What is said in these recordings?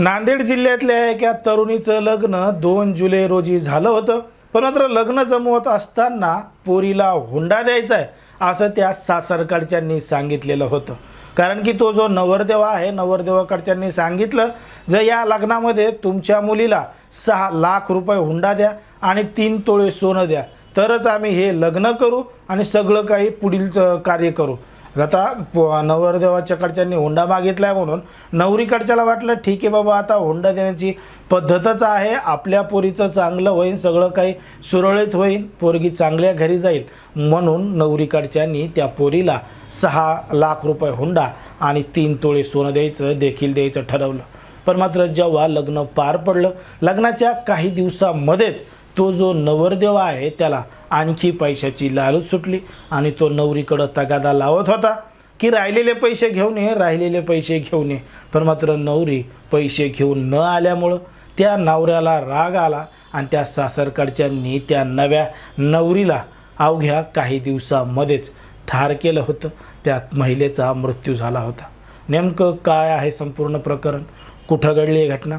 नांदेड जिल्ह्यातल्या एका तरुणीचं लग्न दोन जुलै रोजी झालं होतं. पण मात्र लग्न जमवत असताना पोरीला हुंडा द्यायचा आहे असं त्या सासरकडच्यांनी सांगितलेलं होतं. कारण की तो जो नवरदेव आहे नवरदेवाकडच्यांनी सांगितलं जर या लग्नामध्ये तुमच्या मुलीला सहा लाख रुपये हुंडा द्या आणि तीन तोळे सोनं द्या. तरच आम्ही हे लग्न करू आणि सगळं काही पुढील कार्य करू. आता प- नवरदेवाच्याकडच्यांनी हुंडा मागितलाय म्हणून नवरीकडच्याला वाटलं ठीक आहे बाबा आता हुंडा देण्याची पद्धतच आहे. आपल्या पोरीचं चांगलं होईल सगळं काही सुरळीत होईल पोरगी चांगल्या घरी जाईल. म्हणून नवरीकडच्यांनी त्या पोरीला सहा लाख रुपये हुंडा आणि तीन तोळे सोनं द्यायचं देखील द्यायचं ठरवलं. पण मात्र जेव्हा लग्न पार पडलं लग्नाच्या काही दिवसामध्येच तो जो नवरदेव आहे त्याला आणखी पैशाची लालच सुटली आणि तो नवरीकडं तगादा लावत होता की राहिलेले पैसे घेऊन ये राहिलेले पैसे घेऊन ये. पण मात्र नवरी पैसे घेऊन न आल्यामुळं त्या नवऱ्याला राग आला आणि त्या सासरकडच्यांनी त्या नव्या नवरीला अवघ्या काही दिवसामध्येच ठार केलं होतं. त्या महिलेचा मृत्यू झाला होता. नेमकं काय आहे संपूर्ण प्रकरण? कुठं घडली ही घटना?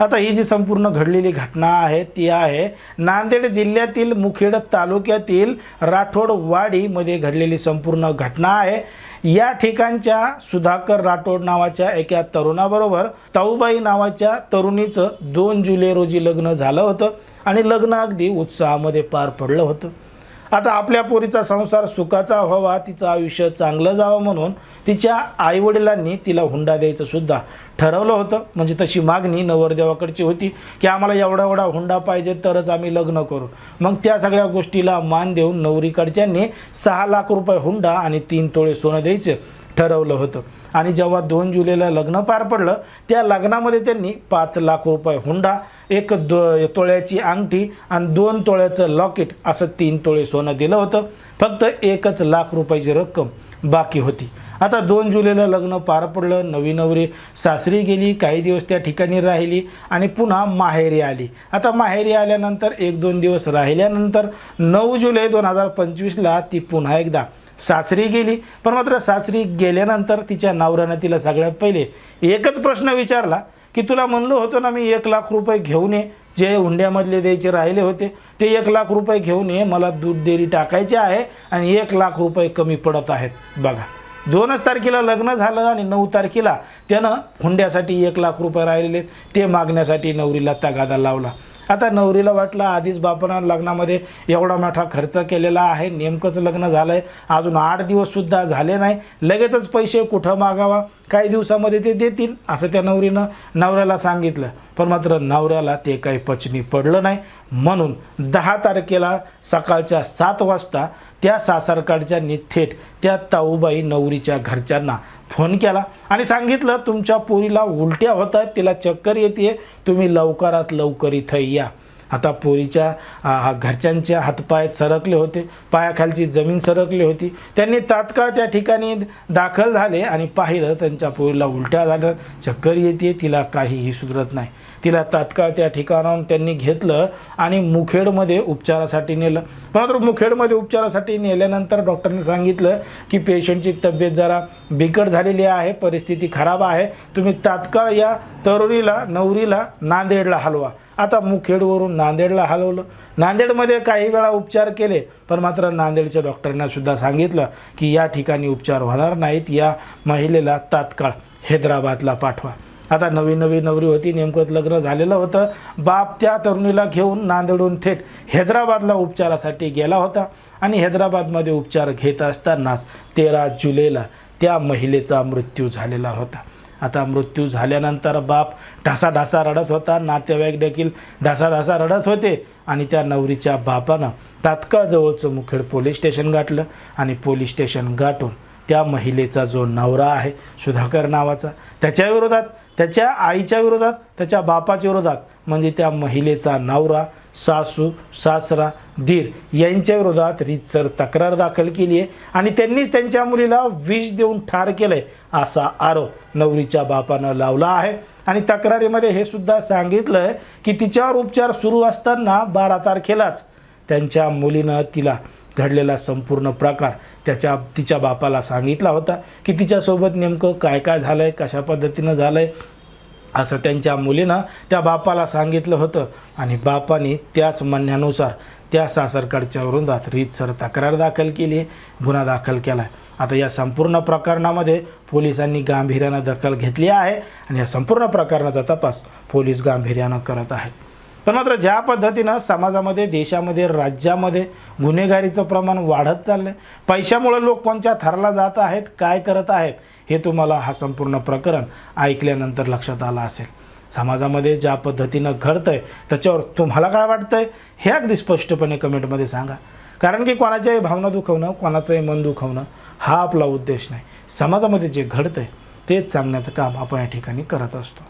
आता ही जी संपूर्ण घडलेली घटना आहे ती आहे नांदेड जिल्ह्यातील मुखेड तालुक्यातील राठोडवाडीमध्ये घडलेली संपूर्ण घटना आहे. या ठिकाणच्या सुधाकर राठोड नावाच्या एका तरुणाबरोबर ताऊबाई नावाच्या तरुणीचं दोन जुलै रोजी लग्न झालं होतं आणि लग्न अगदी उत्साहामध्ये पार पडलं होतं. आता आपल्या पोरीचा संसार सुखाचा व्हावा तिचं आयुष्य चांगलं जावं म्हणून तिच्या आईवडिलांनी तिला हुंडा द्यायचं सुद्धा ठरवलं होतं. म्हणजे तशी मागणी नवरदेवाकडची होती की आम्हाला एवढा एवढा हुंडा पाहिजे तरच आम्ही लग्न करू. मग त्या सगळ्या गोष्टीला मान देऊन नवरीकडच्यांनी सहा लाख रुपये हुंडा आणि तीन तोळे सोनं द्यायचं. ठरवलं होतं. आणि जेव्हा दोन जुलैला लग्न पार पडलं त्या लग्नामध्ये त्यांनी पाच लाख रुपये हुंडा एक दो तोळ्याची अंगठी आणि दोन तोळ्याचं लॉकेट असं तीन तोळे सोनं दिलं होतं. फक्त एकच लाख रुपयाची रक्कम बाकी होती. आता दोन जुलैला लग्न पार पडलं नवी नवरी सासरी गेली काही दिवस त्या ठिकाणी राहिली आणि पुन्हा माहेरी आली. आता माहेरी आल्यानंतर एक दोन दिवस राहिल्यानंतर नऊ जुलै दोन हजार पंचवीसला ती पुन्हा एकदा सासरी गेली. पण मात्र सासरी गेल्यानंतर तिच्या नवऱ्यानं तिला सगळ्यात पहिले एकच प्रश्न विचारला की तुला म्हणलो होतो ना मी एक लाख रुपये घेऊन ये. जे हुंड्यामधले द्यायचे राहिले होते ते एक लाख रुपये घेऊन ये. मला दूध डेअरी टाकायचे आहे आणि एक लाख रुपये कमी पडत आहेत. बघा दोनच तारखेला लग्न झालं आणि नऊ तारखेला त्यानं हुंड्यासाठी एक लाख रुपये राहिलेले ते मागण्यासाठी नवरीला तगादा लावला. आता नवरीला वाटलं आधीच बापानं लग्नामध्ये एवढा मोठा खर्च केलेला आहे. नेमकंच लग्न झालं आहे अजून आठ दिवससुद्धा झाले नाही. लगेचच पैसे कुठं मागावा? काही दिवसामध्ये ते देतील असं त्या नवरीनं नवऱ्याला सांगितलं. पण मात्र नवऱ्याला ते काही पचनी पडलं नाही. म्हणून दहा तारखेला सकाळच्या सात वाजता त्या सासरकडच्यांनी थेट त्या ताऊबाई नवरीच्या घरच्यांना फोन केला आणि सांगितलं तुमच्या पोरीला उलट्या होत आहेत तिला चक्कर येते तुम्ही लवकरात लवकर इथं या. आता पोरीच्या घरच्यांच्या हातपाय सरकले होते. पायाखालची जमीन सरकली होती. त्यांनी तात्काळ त्या ठिकाणी दाखल झाले आणि पाहिलं त्यांच्या पोरीला उलट्या झाल्या चक्कर येते तिला काहीही सुधरत नाही. तिला तात्काळ त्या ठिकाणाहून त्यांनी घेतलं आणि मुखेडमध्ये उपचारासाठी नेलं. मात्र मुखेडमध्ये उपचारासाठी नेल्यानंतर डॉक्टरने सांगितलं की पेशंटची तब्येत जरा बिकट झालेली आहे परिस्थिती खराब आहे. तुम्ही तात्काळ या तरुणीला नवरीला नांदेडला हलवा. आता मुखेडवरून नांदेडला हलवलं. नांदेडमध्ये काही वेळा उपचार केले पण मात्र नांदेडच्या डॉक्टरांना सुद्धा सांगितलं की या ठिकाणी उपचार होणार नाहीत. या महिलेला तात्काळ हैदराबादला पाठवा. आता नवी नवी नवरी होती नेमकं लग्न झालेलं होतं. बाप त्या तरुणीला घेऊन नांदेडून थेट हैदराबादला उपचारासाठी गेला होता आणि हैदराबादमध्ये उपचार घेत असतानाच तेरा जुलैला त्या महिलेचा मृत्यू झालेला होता. आता मृत्यू झाल्यानंतर बाप ढासाढासा रडत होता नातेवाईक देखील ढासाढासा रडत होते आणि त्या नवरीच्या बापानं तात्काळ जवळचं मुखेड पोलीस स्टेशन गाठलं आणि पोलीस स्टेशन गाठून त्या महिलेचा जो नवरा आहे सुधाकर नावाचा त्याच्या विरोधात त्याच्या आईच्या विरोधात त्याच्या बापाच्या विरोधात म्हणजे त्या महिलेचा नवरा सासू सासरा धीर यांच्या विरोधात रीतसर तक्रार दाखल केली आहे आणि त्यांनीच त्यांच्या मुलीला विष देऊन ठार केलंय असा आरोप नवरीच्या बापानं लावला आहे. आणि तक्रारीमध्ये हे सुद्धा सांगितलं आहे की तिच्यावर उपचार सुरू असताना बारा तारखेलाच त्यांच्या मुलीनं तिला घडलेला संपूर्ण प्रकार त्याच्या तिच्या बापाला सांगितला होता की तिच्यासोबत नेमकं काय काय झालं आहे कशा पद्धतीनं झालं आहे असं त्यांच्या मुलीनं त्या बापाला सांगितलं होतं. आणि बापाने त्याच म्हणण्यानुसार त्या सासरकडच्या विरोधात रीतसर तक्रार दाखल केली गुन्हा दाखल केला आहे आता या संपूर्ण प्रकरणामध्ये पोलिसांनी गांभीर्यानं दखल घेतली आहे आणि या संपूर्ण प्रकरणाचा तपास पोलीस गांभीर्यानं करत आहेत. पण मात्र ज्या पद्धतीनं समाजामध्ये देशामध्ये राज्यामध्ये गुन्हेगारीचं प्रमाण वाढत चाललं आहे पैशामुळे लोक कोणत्या थरला जात आहेत काय करत आहेत हे तुम्हाला हा संपूर्ण प्रकरण ऐकल्यानंतर लक्षात आलं असेल. समाजामध्ये ज्या पद्धतीनं घडतं आहे त्याच्यावर तुम्हाला काय वाटतं आहे हे अगदी स्पष्टपणे कमेंटमध्ये सांगा. कारण की कोणाच्याही भावना दुखवणं कोणाचंही मन दुखवणं हा आपला उद्देश नाही. समाजामध्ये जे घडतं आहे तेच सांगण्याचं काम आपण या ठिकाणी करत असतो.